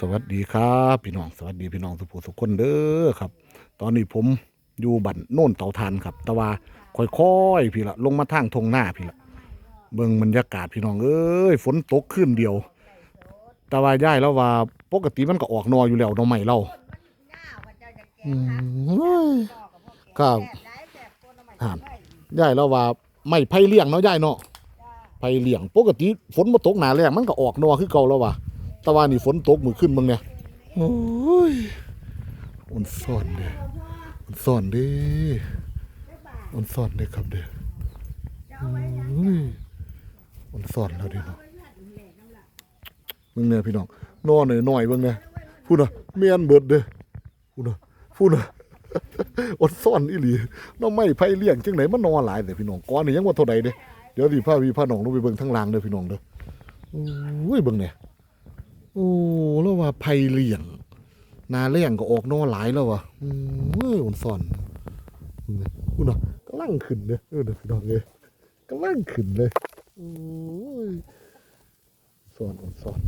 สวัสดีครับพี่น้องสวัสดีพี่น้องทุกผู้ทุคนเด้อครับ ตอนนี้ผมอยู่บันโน่นเตาทานครับ แต่ว่าค่อยๆพี่ละลงมาทางทงหน้าพี่ละเบิ่งบรรยากาศพี่น้องเอ้ยฝนตกขึ้นเดียว แต่ว่าย่ายแล้วว่าปกติมันก็ออกนออยู่แล้วหนอใหม่เราครับหานย่ายแล้วว่าไม่ไผ่เลี้ยงเนาะย่ายเนาะไผ่เลี้ยงปกติฝนมาตกหนาแรงมันก็ออกนอคือเก่าแล้วว่ะ แต่ว่านี่ฝนตกมือขึ้นมึงเนี่ยโอ้ยมันซ่อนเด้มันซ่อนเด้มันซ่อนเด้ครับเด้โอ้ยมันซ่อนแล้วเดิเนาะมึงเนี่ยพี่น้องนอนหน่อยหน่อยๆเบิ่งเนี่ยพูดนะเมียนเบิดเด้พูดนะพูดนะอดซ่อนอีหลีน้องไม่ไผเลี้ยงจังไหนมันนอนหลายแต่พี่น้องก้อนนี่ยังว่าเท่าใดเด้เดี๋ยวสิพาพี่พาน้องลงไปเบิ่งทางล่างเด้อพี่น้องเด้อโอ้ยเบิ่งเนี่ยโอ้แล้วว่าไผ่เลี้ยง นาเลี้ยงก็ออกนอหลายแล้ววะเอ้ยมันซ่อนคุณน่ะกำลังขึ้นเลยเออเดี๋ยวพี่น้องเลยกำลังขึ้นเลยโอ้ยซ่อนมันซ่อน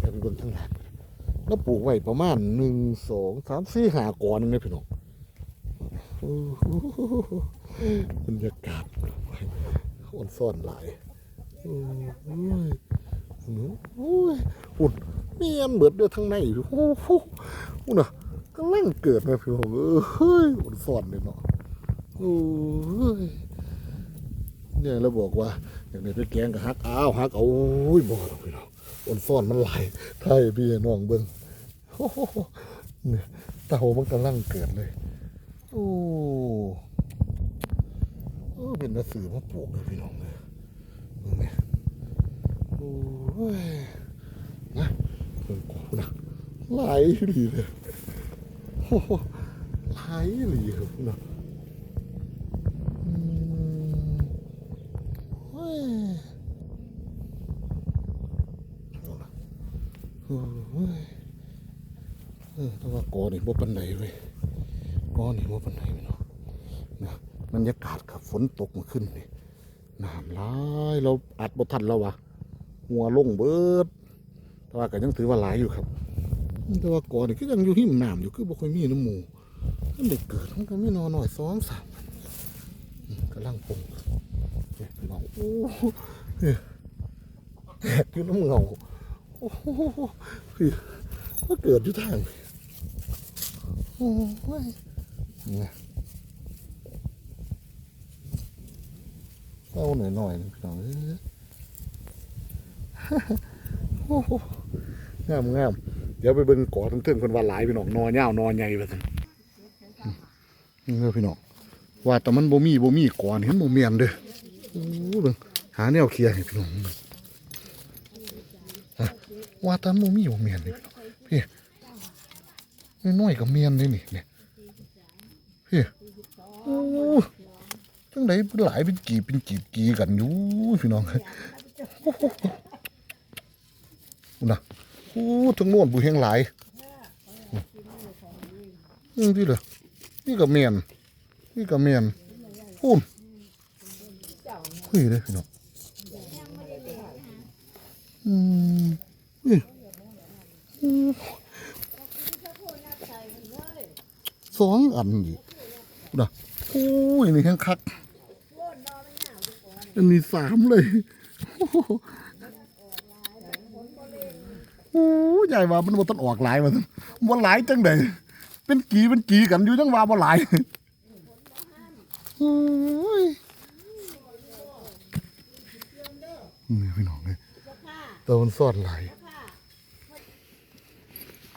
แล้วเป็นคนทั้งหลายแล้วปลูกไว้ประมาณหนึ่งสองสามสี่ห้ากอนนึงเลยพี่น้องบรรยากาศคนซ่อนหลายโอ้ย โอ้ยอุ่นเมียนเบิดเด้อทั้งในโอ้โหอุ่นอะกำลังเกิดมาพี่ผมเฮ้ยอุ่นสอนเลยเนาะโอ้ยเนี่ยเราบอกว่าอย่างนี้ไปแกงกับฮักอ้าวฮักเอาโอ้ยบอกเราพี่น้องอุ่นสอนมันไหลายไทยพี่น้องเบิ้งโอ้โหเนี่ยเต่ามันกำลังเกิดเลย โอ้เออเป็นหนังสือมาปลูกเลยพี่น้องเลยเบิ่งเนี่ยโอ้ยนะเบิ่งกูนะไหลหลีเลยโอ้โหไหลหลีครับเฮ้ยเอาล่ะโอ้ยเออแต่ว่ากอนี่บ่ปันไหนเว้ยกอนี่บ่ปันไหนเนาะนะบรรยากาศครับฝนตกมาขึ้นนี่น้ำไหลายเราอัดบ่ทันแล้ววะหัวลงเบิดแต่ว่าก็ยังถือว่าหลายอยู่ครับ แต่ว่าก่อนนี่ก็ยังอยู่หิมน้ำอยู่คือบ่ค่อยมีน้ำหมูมันเด็กเกิดมันก็มีนอนหน่อยสองสามกำลังปงเนี่ยพี่น้องโอ้แหกอยู่น้ำเงาโอ้คือมันเกิดอยู่ทางโอ้ยเนี่ยเอาหน่อยหน่อยนะพี่น้องเอ้ยโอ้งามงาม ดี๋ยวไปเบิ่งก่อทั้งเทิงคนว่าหลายพี่น้องนอเงาวนอใหญ่ไปสินี่เด้อพี่น้องว่าแต่มันบ่มีบ่มีก่อนเห็นบ่เมียนเด้อโอ้เบิ่งหาแนวเคลียร์ให้พี่น้องว่าแต่มันบ่มีบ่เมียนเลยพี่น้องพี่น้อยๆก็เมียนเลยนี่เนี่ยพี่โอ้จังไดเป็นหลายเป็นกีบเป็นกีบกีกันอยู่พี่น้องนะ โอ้ทั้งโน่นบุเฮงหลายอืมพี่เลยนี่ก็เมียนนี่ก็เมียนพูนเฮ้ยเลยพี่น้องอืมเฮ้ยอืมสองอันอีนะโอ้ยนี่แห้งคักอันนี้สามเลย โอ้ใหญ่ว่ามันบ่ต้องออกหลายมันบ่หลายจังไดเป็นกีเป็นกีกันอยู่จังว่าบ่หลายโอ้ยนี่พี่น้องเลยตัวมันซอดหลาย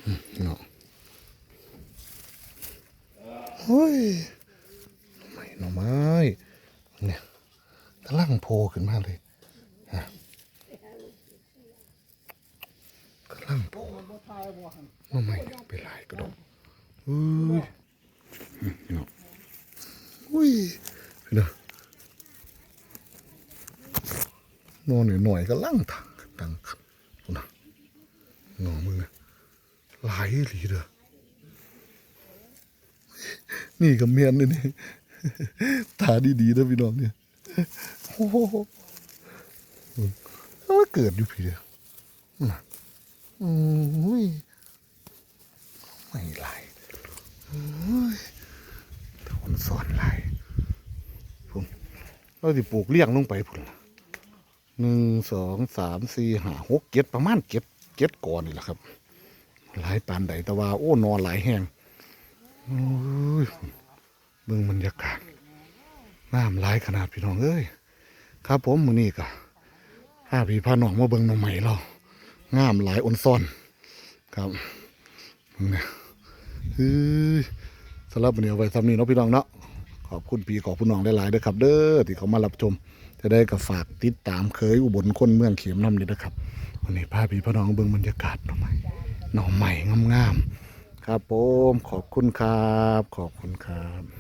อืมเนาะเฮ้ยไม่หน่อไม้เนี่ยกำลังโผล่ขึ้นมาเลยกำ ลังมาใหม่ไปหลายกระดกเฮ้ยเนาะอุ้ยเนาะนอนหน่อยหน่อยก็ลั่งถังตังครับคุณนะหนอมึงนะหลายหลีเด้อนี่กับเมียนเลยนี่ตาดีๆนะพี่น้องเนี่ยโอ้โหมันเกิดอยู่พี่เดียวโอืมไม่ไหลเฮ้ยทนสอนไหลพุ่นเราสิปลูกเลี้ยงลงไปพุ่นล่ะหนึ่งสองสามสี่ห้าหกเจ็ดประมาณเจ็ดเจ็ดก่อนนี่แหละครับ หลายปานใดแต่ว่าโอ้นอนหลายแห้งโอ้ยเบิ่งบรรยากาศน้ำหลายขนาดพี่น้องเอ้ยครับผมมือนี้ก็พาพี่พาน้องมาเบิงน้องใหม่เรา งามหลายอนซ่อนครับเนี่ยสำหรับวันนี้เอาไว้ซ้ำนี้เนาะพี่น้องเนาะขอบคุณพี่ขอบคุณน้องหลายๆเด้อครับ เด้อที่เขามารับชม จะได้กับฝากติดตามเคยอุบลคนเมืองเขียมน้ำนี่นะครับวันนี้พาพี่พาน้องเบิ่งบรรยากาศหน่อใหม่หน่อใหม่งามๆครับผมขอบคุณครับ ขอบคุณครับ